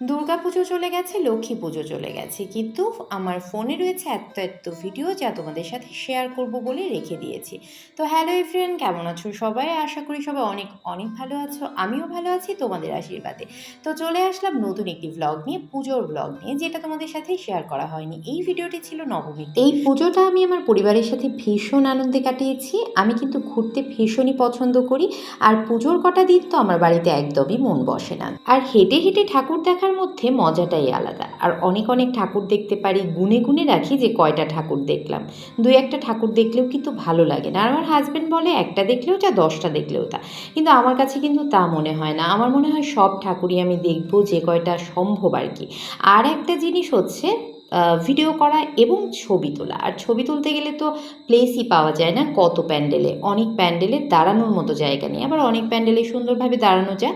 দুর্গা পুজো চলে গেছে, লক্ষ্মী পুজো চলে গেছে। কিন্তু আমার ফোনে রয়েছে এত এত ভিডিও যা তোমাদের সাথে শেয়ার করব বলে রেখে দিয়েছি। তো হ্যালো ফ্রেন্ড কেমন আছো সবাই? আশা করি সবাই অনেক অনেক ভালো আছো, আমিও ভালো আছি, তোমাদের আশীর্বাদে। তো চলে আসলাম নতুন একটি ব্লগ নিয়ে, পুজোর ব্লগ নিয়ে, যেটা তোমাদের সাথে শেয়ার করা হয়নি। এই ভিডিওটি ছিল নবমী এই পুজোটা আমি আমার পরিবারের সাথে ভীষণ আনন্দে কাটিয়েছি। আমি কিন্তু ঘুরতে ভীষণই পছন্দ করি। আর পুজোর কটা দিন তো আমার বাড়িতে একদমই মন বসে না। আর হেঁটে হেঁটে ঠাকুর দেখার মধ্যে মজাটাই আলাদা। আর অনেক অনেক ঠাকুর দেখতে পারি, গুনে গুনে রাখি যে কয়টা ঠাকুর দেখলাম। দুই একটা ঠাকুর দেখলেও কিন্তু ভালো লাগে না। আর আমার হাজব্যান্ড বলে, একটা দেখলেও যা, দশটা দেখলেও তা। কিন্তু আমার কাছে কিন্তু তা মনে হয় না। আমার মনে হয় সব ঠাকুরই আমি দেখব যে কয়টা সম্ভব আর কি। আর একটা জিনিস হচ্ছে ভিডিও করা এবং ছবি তোলা। আর ছবি তুলতে গেলে তো প্লেসই পাওয়া যায় না, কত প্যান্ডেলে। অনেক প্যান্ডেলে দাঁড়ানোর মতো জায়গা নেই। আবার অনেক প্যান্ডেলে সুন্দরভাবে দাঁড়ানো যায়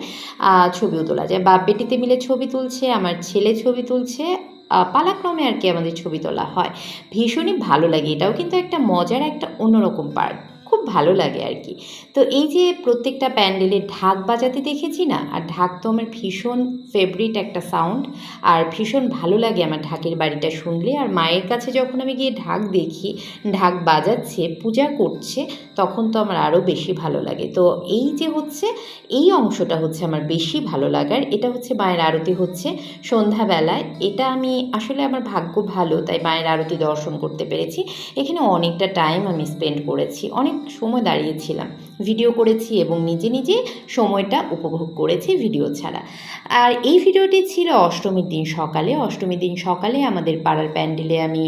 ছবিও তোলা যায়। বাপ বেটিতে মিলে ছবি তুলছে, আমার ছেলে ছবি তুলছে পালাক্রমে আর কি আমাদের ছবি তোলা হয়। ভীষণই ভালো লাগে এটাও। কিন্তু একটা মজার, একটা অন্যরকম পার্ট ভালো লাগে আর কি তো এই যে প্রত্যেকটা প্যান্ডেলে ঢাক বাজাতে দেখেছি না? আর ঢাক তো আমার ভীষণ ফেভারিট একটা সাউন্ড আর ভীষণ ভালো লাগে আমার ঢাকের বাড়িটা শুনলে। আর মায়ের কাছে যখন আমি গিয়ে ঢাক দেখি, ঢাক বাজাচ্ছে, পূজা করছে, তখন তো আমার আরও বেশি ভালো লাগে। তো এই যে হচ্ছে, এই অংশটা হচ্ছে আমার বেশি ভালো লাগার। এটা হচ্ছে মায়ের আরতি হচ্ছে সন্ধ্যাবেলায়। এটা আমি আসলে আমার ভাগ্য ভালো, তাই মায়ের আরতি দর্শন করতে পেরেছি। এখানে অনেকটা টাইম আমি স্পেন্ড করেছি। অনেক সময় দাঁড়িয়েছিলাম। ভিডিও করেছি এবং নিজে নিজে সময়টা উপভোগ করেছি ভিডিও ছাড়া। আর এই ভিডিওটি ছিল অষ্টমীর দিন সকালে। অষ্টমীর দিন সকালে আমাদের পাড়ার প্যান্ডেলে আমি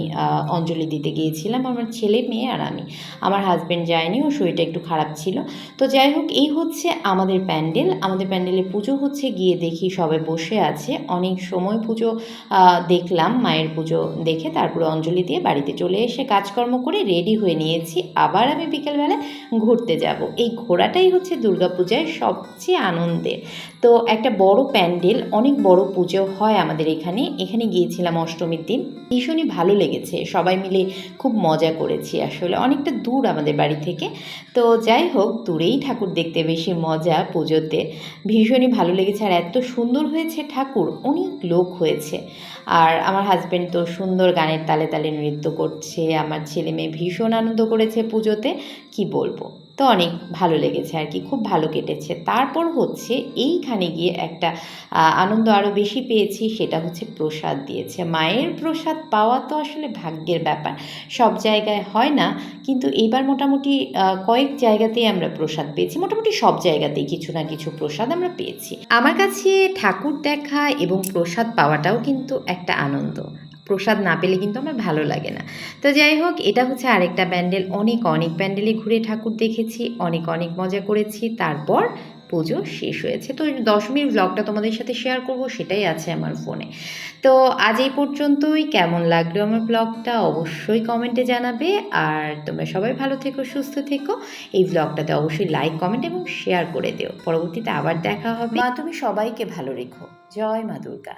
অঞ্জলি দিতে গিয়েছিলাম আমার ছেলে, মেয়ে আর আমি। আমার হাজব্যান্ড যায়নি ও শরীরটা একটু খারাপ ছিল। তো যাই হোক, এই হচ্ছে আমাদের প্যান্ডেল। আমাদের প্যান্ডেলে পুজো হচ্ছে, গিয়ে দেখি সবাই বসে আছে। অনেক সময় পুজো দেখলাম, মায়ের পুজো দেখে তারপরে অঞ্জলি দিয়ে বাড়িতে চলে এসে কাজকর্ম করে রেডি হয়ে নিয়েছি। আবার আমি বিকেলবেলা ঘুরতে যাব। এই ঘোরাটাই হচ্ছে দুর্গাপূজায় সবচেয়ে আনন্দের। তো একটা বড় প্যান্ডেল, অনেক বড় পুজো হয় আমাদের এখানে। এখানে গিয়েছিলাম অষ্টমীর দিন। ভীষণই ভালো লেগেছে। সবাই মিলে খুব মজা করেছি আসলে। অনেকটা দূর আমাদের বাড়ি থেকে। তো যাই হোক, দূরেই ঠাকুর দেখতে বেশি মজা পুজোতে। ভীষণই ভালো লেগেছে। আর এত সুন্দর হয়েছে ঠাকুর, অনেক লোক হয়েছে। আর আমার হাজব্যান্ড তো সুন্দর গানের তালে তালে নৃত্য করছে। আমার ছেলে মেয়ে ভীষণ আনন্দ করেছে পুজোতে। কি বলব? তো অনেক ভালো লেগেছে আর কি, খুব ভালো কেটেছে। তারপর হচ্ছে এইখানে গিয়ে একটা আনন্দ আরও বেশি পেয়েছি, সেটা হচ্ছে প্রসাদ দিয়েছে। মায়ের প্রসাদ পাওয়া তো আসলে ভাগ্যের ব্যাপার, সব জায়গায় হয় না, কিন্তু এবার মোটামুটি কয়েক জায়গাতেই আমরা প্রসাদ পেয়েছি, মোটামুটি সব জায়গাতেই কিছু না কিছু প্রসাদ আমরা পেয়েছি। আমার কাছে ঠাকুর দেখা এবং প্রসাদ পাওয়াটাও কিন্তু একটা আনন্দ। প্রসাদ না পেলে কিন্তু আমার ভালো লাগে না। তো যাই হোক, এটা হচ্ছে আরেকটা প্যান্ডেল। অনেক অনেক প্যান্ডেলে ঘুরে ঠাকুর দেখেছি, অনেক অনেক মজা করেছি। তারপর পুজো শেষ হয়েছে। তো দশমীর ব্লগটা তোমাদের সাথে শেয়ার করব, সেটাই আছে আমার ফোনে তো আজ এই পর্যন্তই। কেমন লাগল আমার ব্লগটা অবশ্যই কমেন্টে জানাবে। আর তোমরা সবাই ভালো থেকো, সুস্থ থেকো। এই ব্লগটাতে অবশ্যই লাইক কমেন্ট এবং শেয়ার করে দিও। পরবর্তীতে আবার দেখা হবে। তুমি সবাইকে ভালো রেখো। জয় মা দুর্গা।